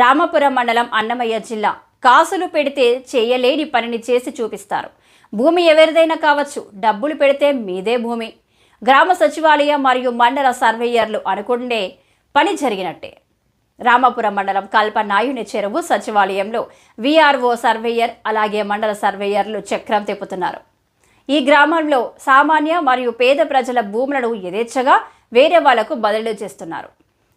రామపురం మండలం అన్నమయ్య జిల్లా. కాసులు పెడితే చేయలేని పనిని చేసి చూపిస్తారు. భూమి ఎవరిదైనా కావచ్చు డబ్బులు పెడితే మీదే భూమి. గ్రామ సచివాలయం మరియు మండల సర్వేయర్లు అనుకుంటే పని జరిగినట్టే. రామాపురం మండలం కల్పనాయుని చెరువు సచివాలయంలో వీఆర్ఓ సర్వేయర్ అలాగే మండల సర్వేయర్లు చక్రం తిప్పుతున్నారు. ఈ గ్రామంలో సామాన్య మరియు పేద ప్రజల భూములను యథేచ్ఛగా వేరే వాళ్ళకు బదిలీ చేస్తున్నారు.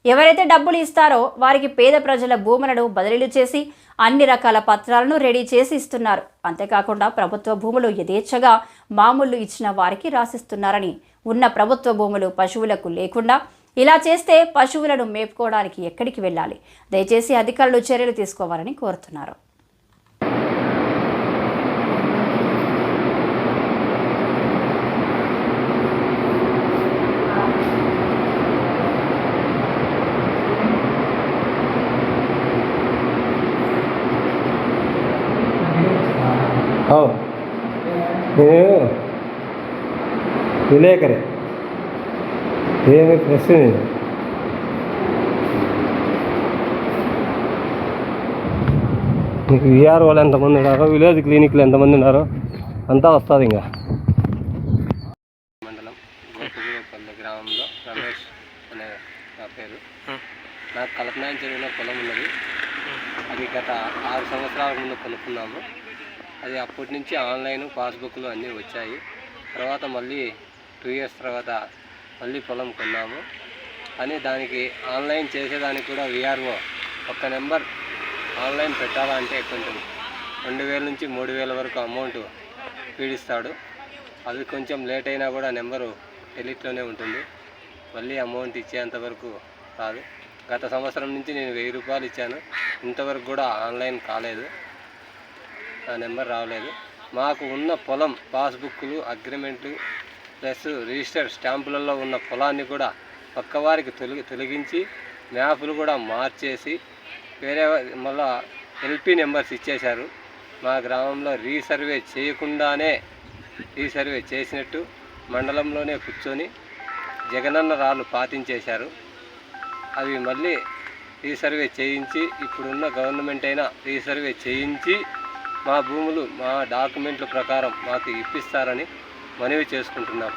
ఎవరైతే డబ్బులు ఇస్తారో వారికి పేద ప్రజల భూములను బదిలీలు చేసి అన్ని రకాల పత్రాలను రెడీ చేసి ఇస్తున్నారు. అంతేకాకుండా ప్రభుత్వ భూములు యథేచ్ఛగా మామూలు ఇచ్చిన వారికి రాసిస్తున్నారని ఉన్న ప్రభుత్వ భూములు పశువులకు లేకుండా ఇలా చేస్తే పశువులను మేపుకోవడానికి ఎక్కడికి వెళ్ళాలి? దయచేసి అధికారులు చర్యలు తీసుకోవాలని కోరుతున్నారు అవు నేను విలేకరే ఏమి ప్రశ్న మీకు విఆర్ వాళ్ళు ఎంతమంది ఉన్నారు విలేజ్ క్లినిక్లు ఎంతమంది ఉన్నారు అంతా వస్తుంది ఇంకా మండలం గ్రామంలో రమేష్ అనే నా పేరు నాకు కలపనాయన చెరువులో పొలం ఉన్నది అది గత ఆరు సంవత్సరాల ముందు కొనుక్కున్నాము అది అప్పటి నుంచి ఆన్లైన్ పాస్బుక్లు అన్నీ వచ్చాయి. తర్వాత మళ్ళీ టూ ఇయర్స్ తర్వాత మళ్ళీ పొలం కొన్నాము. అని దానికి ఆన్లైన్ చేసేదానికి కూడా విఆర్ఓ ఒక్క నెంబర్ ఆన్లైన్ పెట్టాలంటే కొంచెం రెండు వేల నుంచి మూడు వేల వరకు అమౌంట్ పీడిస్తాడు. అది కొంచెం లేట్ అయినా కూడా నెంబరు ఎలిట్లోనే ఉంటుంది. మళ్ళీ అమౌంట్ ఇచ్చేంత వరకు రాదు. గత సంవత్సరం నుంచి నేను వెయ్యి రూపాయలు ఇచ్చాను. ఇంతవరకు కూడా ఆన్లైన్ కాలేదు. ఆ నెంబర్ రావలేదు. మాకు ఉన్న పొలం పాస్బుక్లు అగ్రిమెంట్లు ప్లస్ రిజిస్టర్ స్టాంపులలో ఉన్న పొలాన్ని కూడా పక్కవారికి తొలగి తొలగించి మ్యాప్లు కూడా మార్చేసి వేరే మళ్ళా ఎల్పి నెంబర్స్ ఇచ్చేశారు. మా గ్రామంలో రీసర్వే చేయకుండానే రీసర్వే చేసినట్టు మండలంలోనే కూర్చొని జగనన్న రాళ్ళు పాతించేశారు. అవి మళ్ళీ రీసర్వే చేయించి ఇప్పుడున్న గవర్నమెంట్ అయినా రీసర్వే చేయించి మా భూములు మా డాక్యుమెంట్ల ప్రకారం మాకు ఇప్పిస్తారని మనవి చేసుకుంటున్నాం.